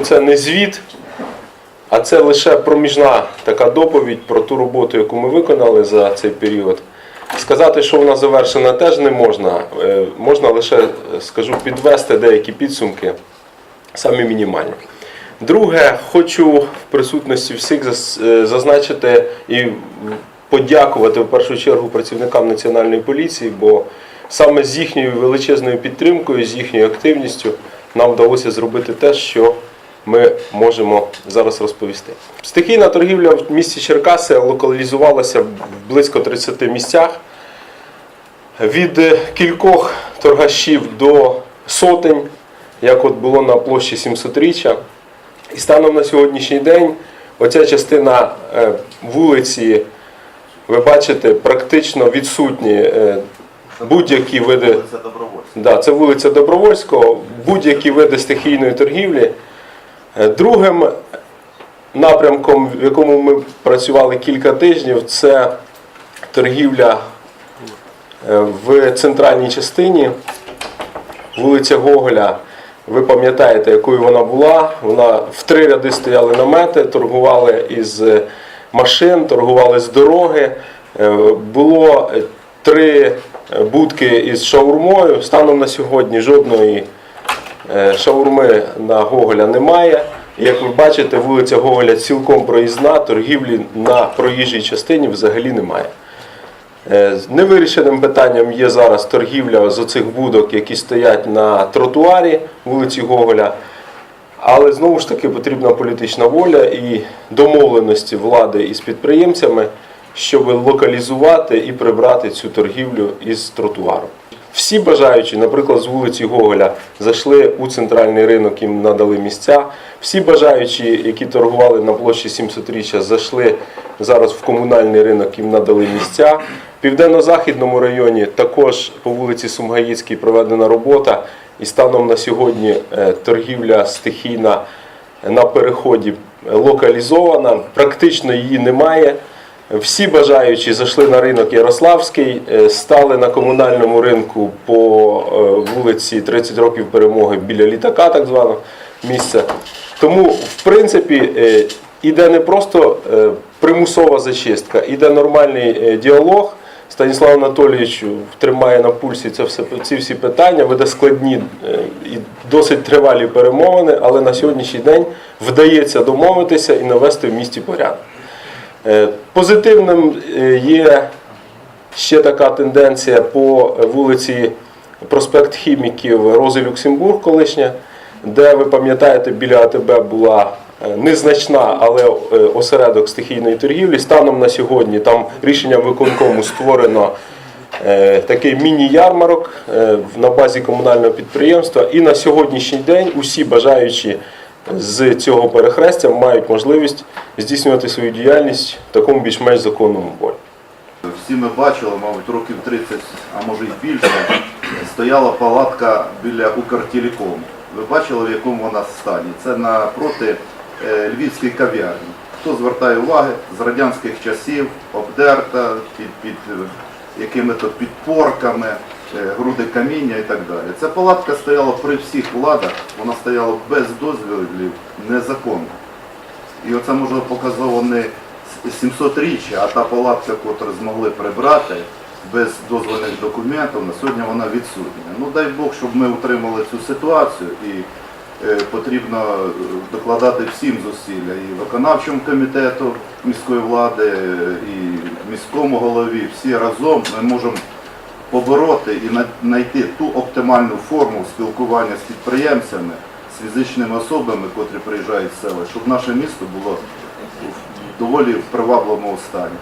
це не звіт, а це лише проміжна така доповідь про ту роботу, яку ми виконали за цей період. Сказати, що вона завершена, теж не можна. Е, Можна лише, е, скажу, підвести деякі підсумки, самі мінімальні. Друге, хочу в присутності всіх е, зазначити і подякувати в першу чергу працівникам Національної поліції, бо саме з їхньою величезною підтримкою, з їхньою активністю нам вдалося зробити те, що ми можемо зараз розповісти. Стихійна торгівля в місті Черкаси локалізувалася в близько 30 місцях. Від кількох торгашів до сотень, як от було на площі 700-річчя. І станом на сьогоднішній день оця частина е, вулиці, ви бачите, практично відсутні е, будь-які види. Це вулиця Добровольського, будь-які види стихійної торгівлі. Е, Другим напрямком, в якому ми працювали кілька тижнів, це торгівля е, в центральній частині, вулиця Гоголя. Ви пам'ятаєте, якою вона була. Вона в три ряди стояли намети, торгували із машин, торгували з дороги. Е, Було е, три е, будки із шаурмою. Станом на сьогодні жодної е, шаурми на Гоголя немає. Як ви бачите, вулиця Гоголя цілком проїзна, торгівлі на проїжджій частині взагалі немає. Е, Невирішеним питанням є зараз торгівля з оцих будок, які стоять на тротуарі вулиці Гоголя. Але знову ж таки потрібна політична воля і домовленості влади із підприємцями, щоб локалізувати і прибрати цю торгівлю із тротуару. Всі бажаючі, наприклад, з вулиці Гоголя зайшли у центральний ринок, їм надали місця. Всі бажаючі, які торгували на площі 700-річчя, зайшли зараз в комунальний ринок, їм надали місця. В південно-західному районі також по вулиці Сумгаїцькій проведена робота. І станом на сьогодні е, торгівля стихійна на переході локалізована, практично її немає. Всі бажаючі зайшли на ринок Ярославський, е, стали на комунальному ринку по е, вулиці 30 років перемоги біля літака, так званого місця. Тому, в принципі, е, іде не просто примусова зачистка, іде нормальний діалог. Станіслав Анатолійович тримає на пульсі це все, ці всі питання, веде складні і досить тривалі перемовини, але на сьогоднішній день вдається домовитися і навести в місті порядок. Позитивним е, є ще така тенденція по вулиці Проспект Хіміків Рози Люксембург колишня, де ви пам'ятаєте, біля АТБ була е, незначна, але е, осередок стихійної торгівлі. Станом на сьогодні там рішенням виконкому створено такий міні-ярмарок на базі комунального підприємства. І на сьогоднішній день усі бажаючі з цього перехрестя мають можливість здійснювати свою діяльність в такому більш-менш законному полі. Всі ми бачили, мабуть, років 30, а може й більше, стояла палатка біля Укртелекому. Ви бачили, в якому вона стані? Це напроти е, львівської кав'ярні. Хто звертає уваги, з радянських часів обдерта під, під е, якими-то підпорками, груди каміння і так далі. Ця палатка стояла при всіх владах, вона стояла без дозволів, незаконно. І оце може показово не 700-річчя, а та палатка, яку змогли прибрати без дозвольних документів, на сьогодні вона відсутня. Ну дай Бог, щоб ми утримали цю ситуацію і е, потрібно е, докладати всім зусилля і виконавчому комітету міської влади, е, і міському голові. Всі разом ми можемо побороти і на- знайти ту оптимальну форму спілкування з підприємцями, з фізичними особами, котрі приїжджають в села, щоб наше місто було в доволі привабливому стані.